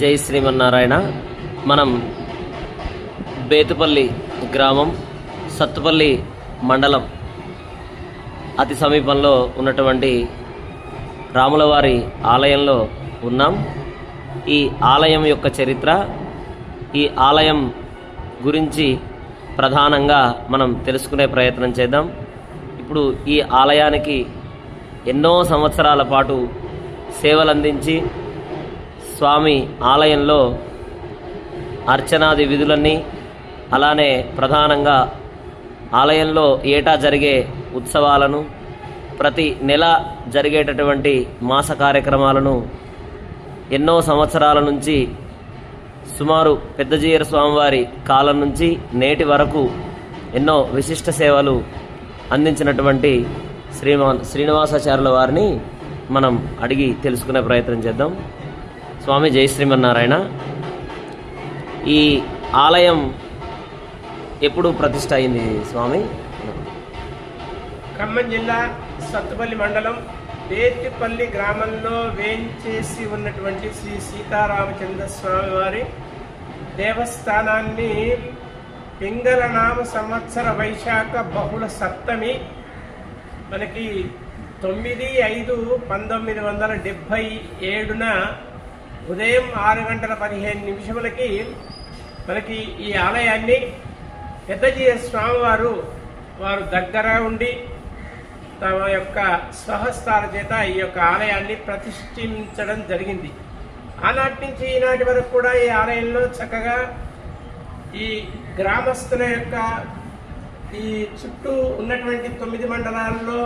జై శ్రీమన్నారాయణ. మనం బేతుపల్లి గ్రామం సత్తుపల్లి మండలం అతి సమీపంలో ఉన్నటువంటి రాములవారి ఆలయంలో ఉన్నాం. ఈ ఆలయం యొక్క చరిత్ర ఈ ఆలయం గురించి ప్రధానంగా మనం తెలుసుకునే ప్రయత్నం చేద్దాం. ఇప్పుడు ఈ ఆలయానికి ఎన్నో సంవత్సరాల పాటు సేవలందించి స్వామి ఆలయంలో అర్చనాది విధులన్నీ అలానే ప్రధానంగా ఆలయంలో ఏటా జరిగే ఉత్సవాలను ప్రతి నెల జరిగేటటువంటి మాస కార్యక్రమాలను ఎన్నో సంవత్సరాల నుంచి సుమారు పెద్దజీయర స్వామివారి కాలం నుంచి నేటి వరకు ఎన్నో విశిష్ట సేవలు అందించినటువంటి శ్రీమాన్ శ్రీనివాసాచార్యుల వారిని మనం అడిగి తెలుసుకునే ప్రయత్నం చేద్దాం. స్వామి జై శ్రీమన్నారాయణ. ఈ ఆలయం ఎప్పుడు ప్రతిష్ట అయింది స్వామి? ఖమ్మం జిల్లా సత్తుపల్లి మండలం పేతిపల్లి గ్రామంలో వేంచేసి ఉన్నటువంటి శ్రీ సీతారామచంద్ర స్వామి వారి దేవస్థానాన్ని పింగళనామ సంవత్సర వైశాఖ బహుళ సప్తమి మనకి తొమ్మిది ఐదు పంతొమ్మిది వందల డెబ్భై ఏడున ఉదయం ఆరు గంటల పదిహేను నిమిషములకి మనకి ఈ ఆలయాన్ని పెద్దజీయ స్వామివారు వారు దగ్గర ఉండి తమ యొక్క స్వహస్తాల చేత ఈ యొక్క ఆలయాన్ని ప్రతిష్ఠించడం జరిగింది. ఆనాటి నుంచి ఈనాటి వరకు కూడా ఈ ఆలయంలో చక్కగా ఈ గ్రామస్తుల యొక్క ఈ చుట్టూ ఉన్నటువంటి తొమ్మిది మండలాల్లో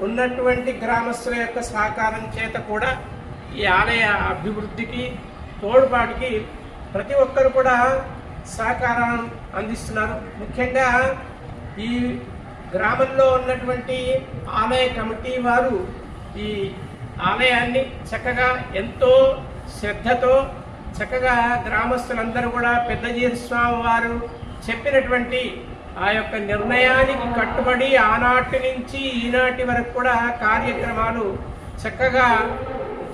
ఉన్నటువంటి గ్రామస్తుల యొక్క సహకారం చేత కూడా ఈ ఆలయ అభివృద్ధికి తోడ్పాటుకి ప్రతి ఒక్కరు కూడా సహకారం అందిస్తున్నారు. ముఖ్యంగా ఈ గ్రామంలో ఉన్నటువంటి ఆలయ కమిటీ వారు ఈ ఆలయాన్ని చక్కగా ఎంతో శ్రద్ధతో చక్కగా గ్రామస్తులందరూ కూడా పెద్దజీర స్వామి వారు చెప్పినటువంటి ఆ యొక్క నిర్ణయానికి కట్టుబడి ఆనాటి నుంచి ఈనాటి వరకు కూడా కార్యక్రమాలు చక్కగా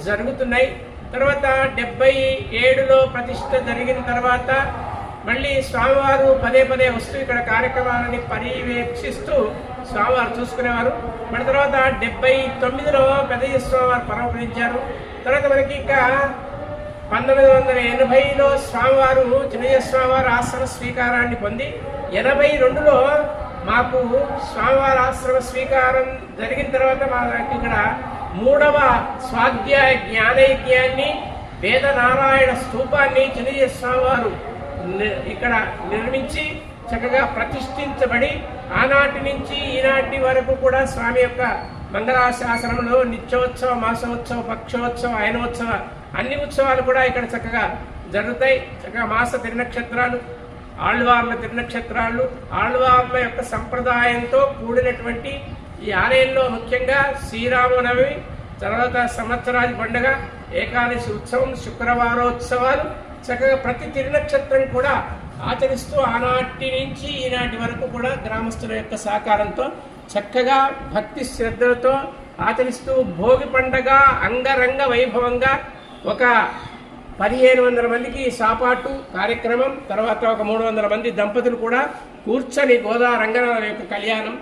జరుగుతున్నాయి. తర్వాత డెబ్బై ఏడులో ప్రతిష్ట జరిగిన తర్వాత మళ్ళీ స్వామివారు పదే పదే వస్తూ ఇక్కడ కార్యక్రమాలని పర్యవేక్షిస్తూ స్వామివారు చూసుకునేవారు. మన తర్వాత డెబ్బై తొమ్మిదిలో పెద్దయ్య స్వామివారు పరమపరించారు తర్వాత మనకి ఇంకా పంతొమ్మిది వందల ఎనభైలో స్వామివారు చిన్నయ్య స్వామివారి ఆశ్రమ స్వీకారాన్ని పొంది ఎనభై రెండులో మాకు స్వామివారి ఆశ్రమ స్వీకారం జరిగిన తర్వాత మాకు ఇక్కడ మూడవ స్వాధ్యాయ జ్ఞానైక్యాన్ని వేద నారాయణ స్తూపాన్ని ఇక్కడ నిర్మించి చక్కగా ప్రతిష్ఠించబడి ఆనాటి నుంచి ఈనాటి వరకు కూడా స్వామి యొక్క మంగళాశాసనంలో నిత్యోత్సవ మాసోత్సవ పక్షోత్సవ అయనోత్సవ అన్ని ఉత్సవాలు కూడా ఇక్కడ చక్కగా జరుగుతాయి. చక్కగా మాస తిరునక్షత్రాలు ఆళ్వార్ల తిరునక్షత్రాలు ఆళ్వార్ల యొక్క సంప్రదాయంతో కూడినటువంటి ఈ ఆలయంలో ముఖ్యంగా శ్రీరామనవమి తర్వాత సంవత్సరాది పండుగ ఏకాదశి ఉత్సవం శుక్రవారోత్సవాలు. చక్కగా ప్రతి తిరునక్షత్రం కూడా ఆచరిస్తూ ఆనాటి నుంచి ఈనాటి వరకు కూడా గ్రామస్తుల యొక్క సహకారంతో చక్కగా భక్తి శ్రద్ధలతో ఆచరిస్తూ భోగి పండగ అంగరంగ వైభవంగా ఒక పదిహేను వందల మందికి సాపాటు కార్యక్రమం తర్వాత ఒక మూడు వందల మంది దంపతులు కూడా కూర్చొని గోదా రంగనాథ యొక్క కళ్యాణం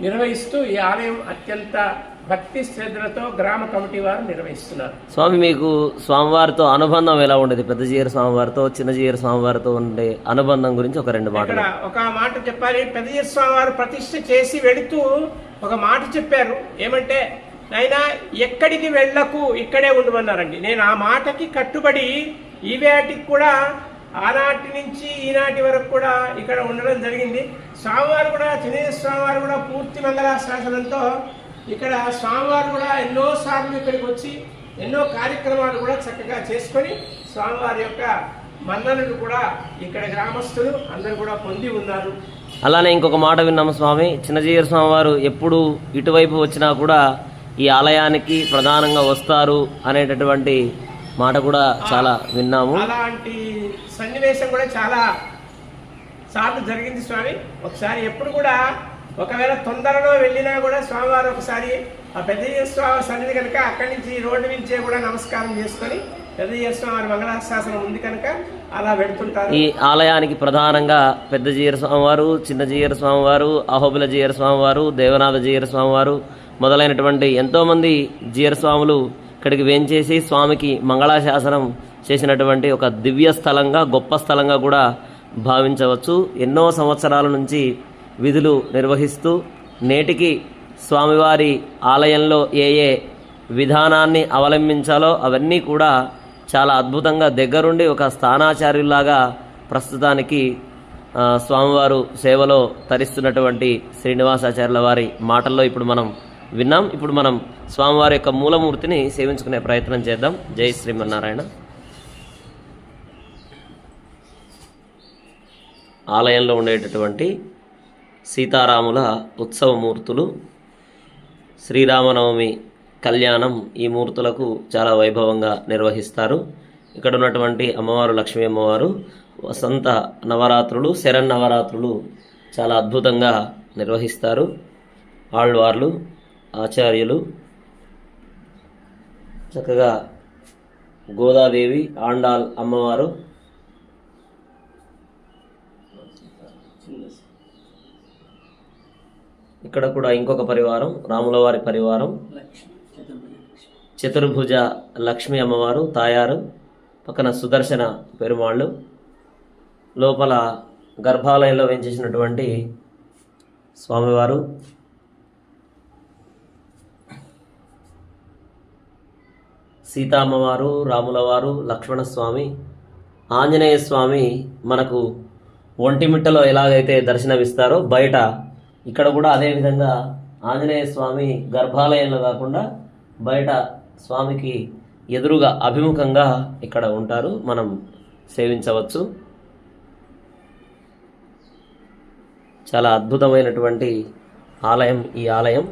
నిర్వహిస్తూ ఈ ఆలయం అత్యంత భక్తి శ్రద్ధలతో గ్రామ కమిటీ వారు నిర్వహిస్తున్నారు. స్వామి మీకు స్వామివారితో అనుబంధం ఎలా ఉండేది? పెద్ద జీర స్వామివారితో చిన్న జీర స్వామివారితో ఉండే అనుబంధం గురించి ఒక రెండు మాటలు. ఒక మాట చెప్పాలి. పెద్దయ్య స్వామి వారు ప్రతిష్ఠ చేసి వెళుతూ ఒక మాట చెప్పారు. ఏమంటే నాయనా ఎక్కడికి వెళ్ళకు? ఇక్కడే ఉండమన్నారండి. నేను ఆ మాటకి కట్టుబడి ఈ వేటికి కూడా ఆనాటి నుంచి ఈనాటి వరకు కూడా ఇక్కడ ఉండడం జరిగింది. స్వామివారు కూడా చిన్నయ్య స్వామివారు కూడా పూర్తి మంగళాశాసనంతో ఇక్కడ స్వామివారు కూడా ఎన్నోసార్లు ఇక్కడికి వచ్చి ఎన్నో కార్యక్రమాలు కూడా చక్కగా చేసుకొని స్వామివారి యొక్క మన్ననలు కూడా ఇక్కడ గ్రామస్తులు అందరూ కూడా పొంది ఉన్నారు. అలానే ఇంకొక మాట విన్నాము స్వామి చిన్నజీయర్ స్వామి వారు ఎప్పుడు ఇటువైపు వచ్చినా కూడా ఈ ఆలయానికి ప్రధానంగా వస్తారు అనేటటువంటి మాట కూడా చాలా విన్నాము. అలాంటి సన్నివేశం కూడా చాలా సార్లు జరిగింది స్వామి. ఒకసారి ఎప్పుడు కూడా ఒకవేళ తొందరలో వెళ్ళినా కూడా స్వామివారు ఒకసారి ఆ పెద్ద స్వామి సన్నిధి కనుక అక్కడి నుంచి రోడ్డు నుంచే కూడా నమస్కారం చేసుకొని పెద్ద చేసిన వారి మంగళాశాసనం ఉంది కనుక అలా పెడుతుంటారు ఈ ఆలయానికి ప్రధానంగా పెద్ద జీయర స్వామివారు చిన్న జీయర స్వామివారు అహోబిల జీయర స్వామివారు దేవనాథ జీయర స్వామివారు మొదలైనటువంటి ఎంతోమంది జీయర స్వాములు ఇక్కడికి వేంచేసి స్వామికి మంగళాశాసనం చేసినటువంటి ఒక దివ్య స్థలంగా గొప్ప స్థలంగా కూడా భావించవచ్చు. ఎన్నో సంవత్సరాల నుంచి విధులు నిర్వహిస్తూ నేటికి స్వామివారి ఆలయంలో ఏ ఏ విధానాన్ని అవలంబించాలో అవన్నీ కూడా చాలా అద్భుతంగా దగ్గరుండి ఒక స్థానాచార్యులాగా ప్రస్తుతానికి స్వామివారు సేవలో తరిస్తున్నటువంటి శ్రీనివాసాచార్యుల వారి మాటల్లో ఇప్పుడు మనం విన్నాం. ఇప్పుడు మనం స్వామివారి యొక్క మూలమూర్తిని సేవించుకునే ప్రయత్నం చేద్దాం. జై శ్రీమన్నారాయణ. ఆలయంలో ఉండేటటువంటి సీతారాముల ఉత్సవమూర్తులు శ్రీరామనవమి కళ్యాణం ఈ మూర్తులకు చాలా వైభవంగా నిర్వహిస్తారు. ఇక్కడ ఉన్నటువంటి అమ్మవారు లక్ష్మీ అమ్మవారు వసంత నవరాత్రులు శరణ్ నవరాత్రులు చాలా అద్భుతంగా నిర్వహిస్తారు. ఆళ్వార్లు ఆచార్యులు చక్కగా గోదాదేవి ఆండాల్ అమ్మవారు ఇక్కడ కూడా ఇంకొక పరివారం రాముల వారి పరివారం చతుర్భుజ లక్ష్మీ అమ్మవారు తాయారు పక్కన సుదర్శన పెరుమాళ్ళు లోపల గర్భాలయంలో వేయించేసినటువంటి స్వామివారు సీతామ్మవారు రాములవారు లక్ష్మణస్వామి ఆంజనేయ స్వామి మనకు ఒంటిమిట్టలో ఎలాగైతే దర్శనమిస్తారో బయట ఇక్కడ కూడా అదేవిధంగా ఆంజనేయ స్వామి గర్భాలయంలో కాకుండా బయట స్వామికి ఎదురుగా అభిముఖంగా ఇక్కడ ఉంటారు. మనం సేవించవచ్చు. చాలా అద్భుతమైనటువంటి ఆలయం ఈ ఆలయం.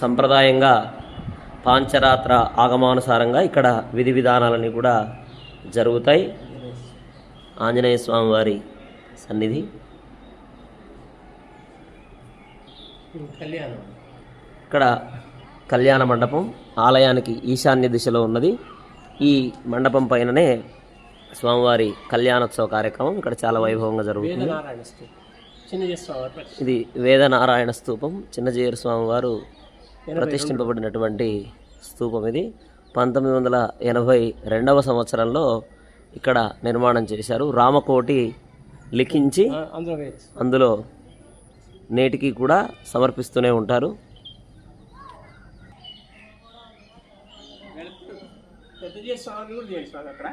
సంప్రదాయంగా పాంచరాత్ర ఆగమానుసారంగా ఇక్కడ విధి విధానాలన్నీ కూడా జరుగుతాయి. ఆంజనేయ స్వామి వారి సన్నిధి. కళ్యాణం. ఇక్కడ కళ్యాణ మండపం ఆలయానికి ఈశాన్య దిశలో ఉన్నది. ఈ మండపం పైననే స్వామివారి కళ్యాణోత్సవ కార్యక్రమం ఇక్కడ చాలా వైభవంగా జరుగుతుంది. ఇది వేదనారాయణ స్తూపం. చిన్నజీయర్ స్వామి వారు ప్రతిష్ఠింపబడినటువంటి స్తూపం ఇది. పంతొమ్మిది వందల ఎనభై రెండవ సంవత్సరంలో ఇక్కడ నిర్మాణం చేశారు. రామకోటి లిఖించి అందులో నేటికి కూడా సమర్పిస్తూనే ఉంటారు. పెద్ద కూడా అక్కడ.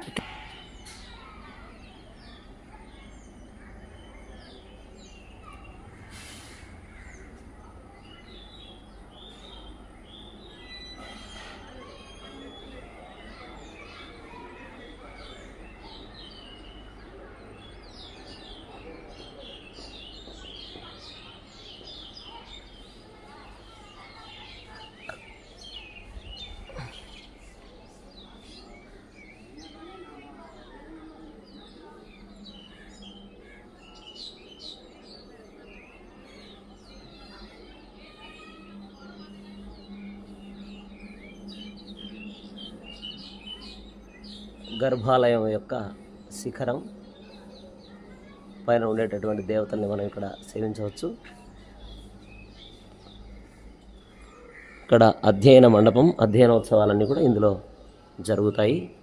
గర్భాలయం యొక్క శిఖరం పైన ఉండేటటువంటి దేవతల్ని మనం ఇక్కడ సేవించవచ్చు. ఇక్కడ అధ్యయన మండపం అధ్యయనోత్సవాలన్నీ కూడా ఇందులో జరుగుతాయి.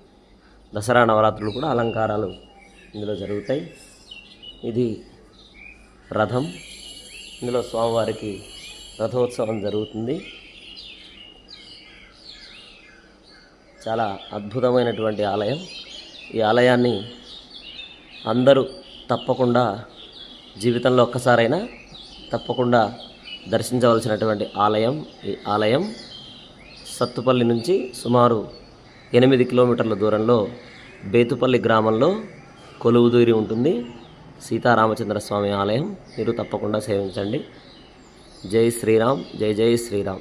దసరా నవరాత్రులు కూడా అలంకారాలు ఇందులో జరుగుతాయి. ఇది రథం. ఇందులో స్వామివారికి రథోత్సవం జరుగుతుంది. చాలా అద్భుతమైనటువంటి ఆలయం. ఈ ఆలయాన్ని అందరూ తప్పకుండా జీవితంలో ఒక్కసారైనా తప్పకుండా దర్శించవలసినటువంటి ఆలయం ఈ ఆలయం సత్తుపల్లి నుంచి సుమారు ఎనిమిది కిలోమీటర్ల దూరంలో బేతుపల్లి గ్రామంలో కొలువుదూరి ఉంటుంది. సీతారామచంద్ర స్వామి ఆలయం. మీరు తప్పకుండా సేవించండి. జై శ్రీరామ్ జై జై శ్రీరామ్.